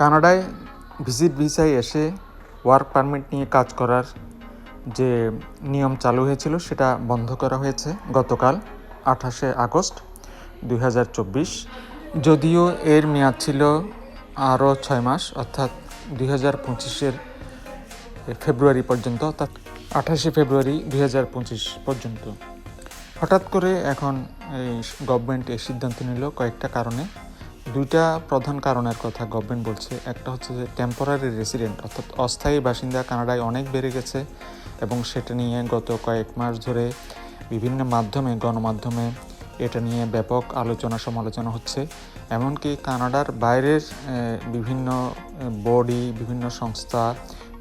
কানাডায় ভিজিট ভিসায় এসে ওয়ার্ক পারমিট নিয়ে কাজ করার যে নিয়ম চালু হয়েছিল, সেটা বন্ধ করা হয়েছে গতকাল আঠাশে আগস্ট দুই হাজার চব্বিশ। যদিও এর মেয়াদ ছিল আরও ছয় মাস, অর্থাৎ দুই হাজার পঁচিশের ফেব্রুয়ারি পর্যন্ত, অর্থাৎ আঠাশে ফেব্রুয়ারি দুই হাজার পঁচিশ পর্যন্ত। হঠাৎ করে এখন এই গভর্নমেন্ট এই সিদ্ধান্ত নিল কয়েকটা কারণে। দুইটা প্রধান কারণের কথা গভর্নমেন্ট বলছে। একটা হচ্ছে যে টেম্পোরারি রেসিডেন্ট অর্থাৎ অস্থায়ী বাসিন্দা কানাডায় অনেক বেড়ে গেছে এবং সেটা নিয়ে গত কয়েক মাস ধরে বিভিন্ন মাধ্যমে, গণমাধ্যমে এটা নিয়ে ব্যাপক আলোচনা সমালোচনা হচ্ছে। এমনকি কানাডার বাইরের বিভিন্ন বডি বিভিন্ন সংস্থা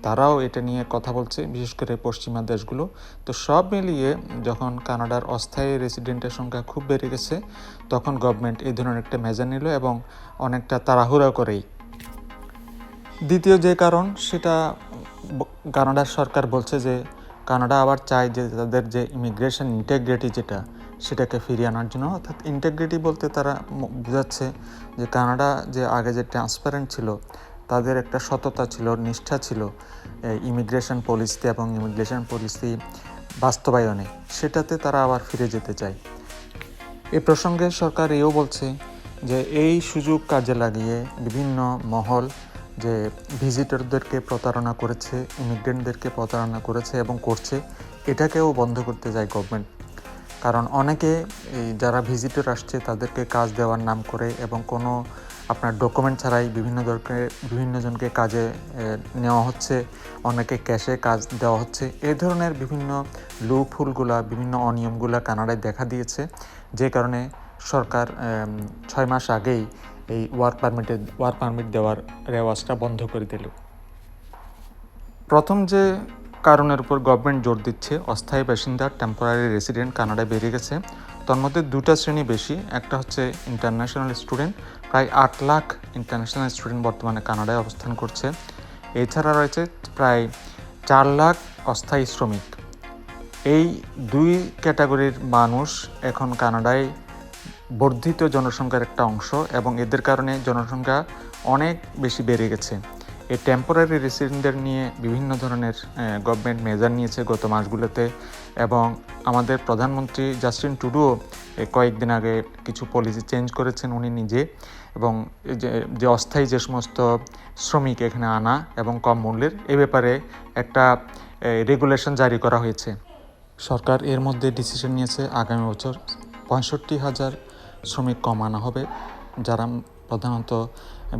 তারাও এটা নিয়ে কথা বলছে, বিশেষ করে পশ্চিমা দেশগুলো। তো সব মিলিয়ে যখন কানাডার অস্থায়ী রেসিডেন্টের সংখ্যা খুব বেড়ে গেছে, তখন গভর্নমেন্ট এই ধরনের একটা মেজার নিল এবং অনেকটা তাড়াহুড়া করেই। দ্বিতীয় যে কারণ, সেটা কানাডার সরকার বলছে যে, কানাডা আবার চায় যে তাদের যে ইমিগ্রেশন ইন্টেগ্রিটি যেটা, সেটাকে ফিরিয়ে আনার জন্য। অর্থাৎ ইন্টেগ্রিটি বলতে তারা বোঝাচ্ছে যে কানাডা যে আগে যে ট্রান্সপারেন্ট ছিল তাদের একটা সততা ছিল, নিষ্ঠা ছিল ইমিগ্রেশন পলিসিতে এবং ইমিগ্রেশন পলিসি বাস্তবায়নে। সেটাতে তারা আবার ফিরে যেতে চায়। এ প্রসঙ্গে সরকার এও বলছে যে, এই সুযোগ কাজে লাগিয়ে বিভিন্ন মহল যে ভিজিটরদেরকে প্রতারণা করেছে, ইমিগ্রেন্টদেরকে প্রতারণা করেছে এবং করছে, এটাকেও বন্ধ করতে যায় গভর্নমেন্ট। কারণ অনেকে যারা ভিজিটর আসছে, তাদেরকে কাজ দেওয়ার নাম করে এবং কোনো আপনার ডকুমেন্ট ছাড়াই বিভিন্ন দরকে, বিভিন্ন জনকে কাজে নেওয়া হচ্ছে, অনেকে ক্যাশে কাজ দেওয়া হচ্ছে। এই ধরনের বিভিন্ন লু লুফুলগুলা বিভিন্ন অনিয়মগুলা কানাডায় দেখা দিয়েছে, যে কারণে সরকার ছয় মাস আগেই এই ওয়ার্ক পারমিটের ওয়ার্ক পারমিট দেওয়ার রেওয়াজটা বন্ধ করে দিল। প্রথম যে কারণের উপর গভর্নমেন্ট জোর দিচ্ছে, অস্থায়ী বাসিন্দা টেম্পোরারি রেসিডেন্ট কানাডায় বেড়ে গেছে। তার মধ্যে দুটা শ্রেণি বেশি, একটা হচ্ছে ইন্টারন্যাশনাল স্টুডেন্ট প্রায় আট লাখ ইন্টারন্যাশনাল স্টুডেন্ট বর্তমানে কানাডায় অবস্থান করছে। এছাড়া রয়েছে প্রায় চার লাখ অস্থায়ী শ্রমিক। এই দুই ক্যাটাগরির মানুষ এখন কানাডায় বর্ধিত জনসংখ্যার একটা অংশ এবং এদের কারণে জনসংখ্যা অনেক বেশি বেড়ে গেছে। এই টেম্পোরারি রেসিডেন্টদের নিয়ে বিভিন্ন ধরনের গভর্নমেন্ট মেজার নিয়েছে গত মাসগুলোতে এবং আমাদের প্রধানমন্ত্রী জাস্টিন টুডুও কয়েকদিন আগে কিছু পলিসি চেঞ্জ করেছেন উনি নিজে এবং যে অস্থায়ী যে সমস্ত শ্রমিক এখানে আনা এবং কম মূল্যের এ ব্যাপারে একটা রেগুলেশন জারি করা হয়েছে। সরকার এর মধ্যে ডিসিশন নিয়েছে আগামী বছর পঁয়ষট্টি হাজার শ্রমিক কম আনা হবে, যারা প্রধানত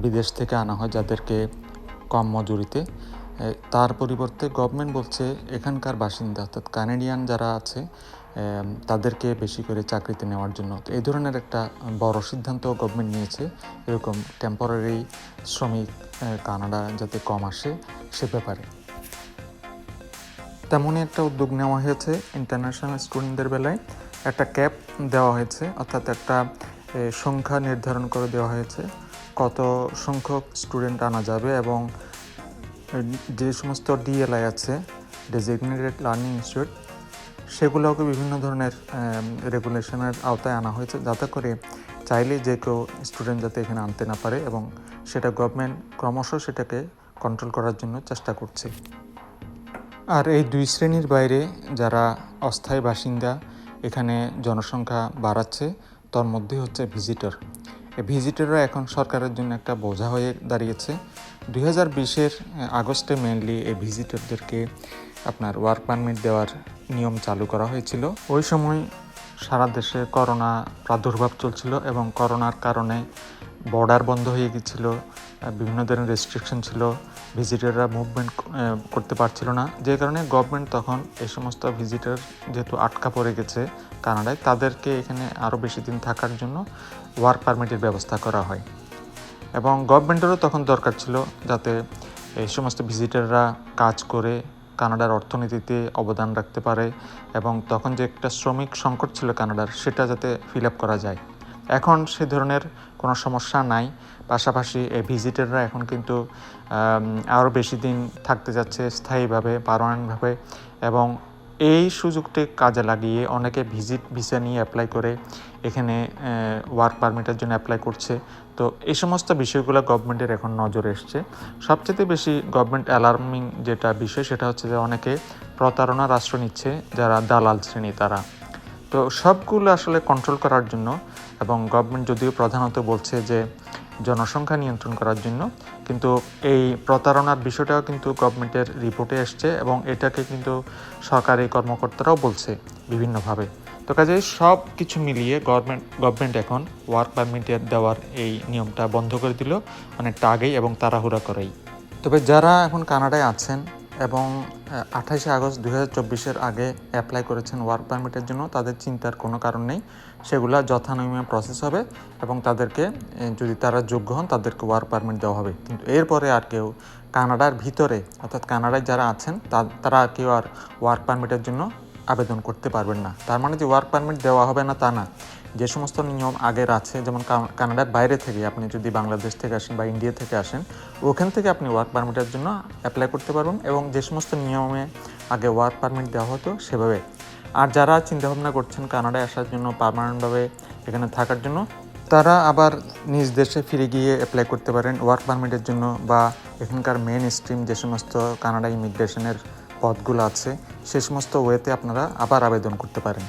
বিদেশ থেকে আনা হয়, যাদেরকে কম মজুরিতে। তার পরিবর্তে গভর্নমেন্ট বলছে, এখানকার বাসিন্দা, অর্থাৎ কানাডিয়ান যারা আছে তাদেরকে বেশি করে চাকরিতে নেওয়ার জন্য। তো এই ধরনের একটা বড় সিদ্ধান্ত গভর্নমেন্ট নিয়েছে। এরকম টেম্পোরারি শ্রমিক কানাডা যাতে কম আসে সে ব্যাপারে। তেমনই একটা উদ্যোগ নেওয়া হয়েছে ইন্টারন্যাশনাল স্টুডেন্টদের বেলায়। একটা ক্যাপ দেওয়া হয়েছে, অর্থাৎ একটা সংখ্যা নির্ধারণ করে দেওয়া হয়েছে। কত সংখ্যক স্টুডেন্ট আনা যাবে এবং যে সমস্ত ডিএলআই আছে ডেজিগনেটেড লার্নিং ইনস্টিটিউট সেগুলোকে বিভিন্ন ধরনের রেগুলেশনের আওতায় আনা হয়েছে যাতে করে চাইলে যে কেউ স্টুডেন্ট যাতে এখানে আনতে না পারে এবং সেটা গভর্নমেন্ট ক্রমশ সেটাকে কন্ট্রোল করার জন্য চেষ্টা করছে। আর এই দুই শ্রেণির বাইরে যারা অস্থায়ী বাসিন্দা, এখানে জনসংখ্যা বাড়াচ্ছে, তার মধ্যে হচ্ছে ভিজিটর ভিজিটররা এখন সরকারের জন্য একটা বোঝা হয়ে দাঁড়িয়েছে। দুই হাজার বিশের আগস্টে মেনলি এই ভিজিটরদেরকে আপনার ওয়ার্ক পারমিট দেওয়ার নিয়ম চালু করা হয়েছিল। ওই সময় সারা দেশে করোনা প্রাদুর্ভাব চলছিল এবং করোনার কারণে বর্ডার বন্ধ হয়ে গেছিল বিভিন্ন ধরনের রেস্ট্রিকশন ছিল। ভিজিটাররা মুভমেন্ট করতে পারছিল না। যে কারণে গভর্নমেন্ট তখন এই সমস্ত ভিজিটার যেহেতু আটকা পড়ে গেছে কানাডায়, তাদেরকে এখানে আরও বেশি দিন থাকার জন্য ওয়ার্ক পারমিটের ব্যবস্থা করা হয়। এবং গভর্নমেন্টেরও তখন দরকার ছিল যাতে এই সমস্ত ভিজিটাররা কাজ করে, কানাডার অর্থনীতিতে অবদান রাখতে পারে এবং তখন যে একটা শ্রমিক সংকট ছিল কানাডার, সেটা যাতে ফিল আপ করা যায়। এখন সে ধরনের কোনো সমস্যা নাই। পাশাপাশি এই ভিজিটাররা এখন কিন্তু আরও বেশি দিন থাকতে যাচ্ছে স্থায়ীভাবে, পারমানেন্টভাবে এবং এই সুযোগটি কাজে লাগিয়ে অনেকে ভিজিট ভিসা নিয়ে অ্যাপ্লাই করে, এখানে ওয়ার্ক পারমিটের জন্য অ্যাপ্লাই করছে। তো এই সমস্ত বিষয়গুলো গভর্নমেন্টের এখন নজরে এসছে। সবচেয়ে বেশি গভর্নমেন্ট অ্যালার্মিং যেটা বিষয় সেটা হচ্ছে যে অনেকে প্রতারণার আশ্রয় নিচ্ছে, যারা দালাল শ্রেণি তারা। তো সবগুলো আসলে কন্ট্রোল করার জন্য এবং গভর্নমেন্ট যদিও প্রধানত বলছে যে জনসংখ্যা নিয়ন্ত্রণ করার জন্য, কিন্তু এই প্রতারণার বিষয়টাও কিন্তু গভর্নমেন্টের রিপোর্টে এসছে এবং এটাকে কিন্তু সরকারি কর্মকর্তারাও বলছে বিভিন্নভাবে। তো কাজে সব কিছু মিলিয়ে গভর্নমেন্ট গভর্নমেন্ট এখন ওয়ার্ক পারমিটের দেওয়ার এই নিয়মটা বন্ধ করে দিল অনেকটা আগেই এবং তাড়াহুড়া করেই। তবে যারা এখন কানাডায় আছেন এবং আঠাশে আগস্ট দু হাজার চব্বিশের আগে অ্যাপ্লাই করেছেন ওয়ার্ক পারমিটের জন্য। তাদের চিন্তার কোনো কারণ নেই। সেগুলো যথানিয়মে প্রসেস হবে এবং তাদেরকে যদি তারা যোগ্য হন, তাদেরকে ওয়ার্ক পারমিট দেওয়া হবে। কিন্তু এরপরে আর কেউ কানাডার ভিতরে, অর্থাৎ কানাডায় যারা আছেন তারা কেউ আর ওয়ার্ক পারমিটের জন্য আবেদন করতে পারবেন না। তার মানে যে ওয়ার্ক পারমিট দেওয়া হবে না, তা না। যে সমস্ত নিয়ম আগের আছে, যেমন কানাডার বাইরে থেকে আপনি যদি বাংলাদেশ থেকে আসেন বা ইন্ডিয়া থেকে আসেন, ওখান থেকে আপনি ওয়ার্ক পারমিটের জন্য অ্যাপ্লাই করতে পারবেন এবং যে সমস্ত নিয়মে আগে ওয়ার্ক পারমিট দেওয়া হতো সেভাবে। আর যারা চিন্তাভাবনা করছেন কানাডায় আসার জন্য পার্মানেন্টভাবে এখানে থাকার জন্য, তারা আবার নিজ দেশে ফিরে গিয়ে অ্যাপ্লাই করতে পারেন ওয়ার্ক পারমিটের জন্য বা এখানকার মেন স্ট্রিম যে সমস্ত কানাডা ইমিগ্রেশনের পদগুলো আছে, সে সমস্ত ওয়েতে আপনারা আবার আবেদন করতে পারেন।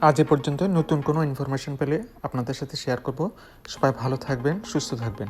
আজ এ পর্যন্ত নতুন কোনো ইনফরমেশন পেলে আপনাদের সাথে শেয়ার করব। সবাই ভালো থাকবেন, সুস্থ থাকবেন।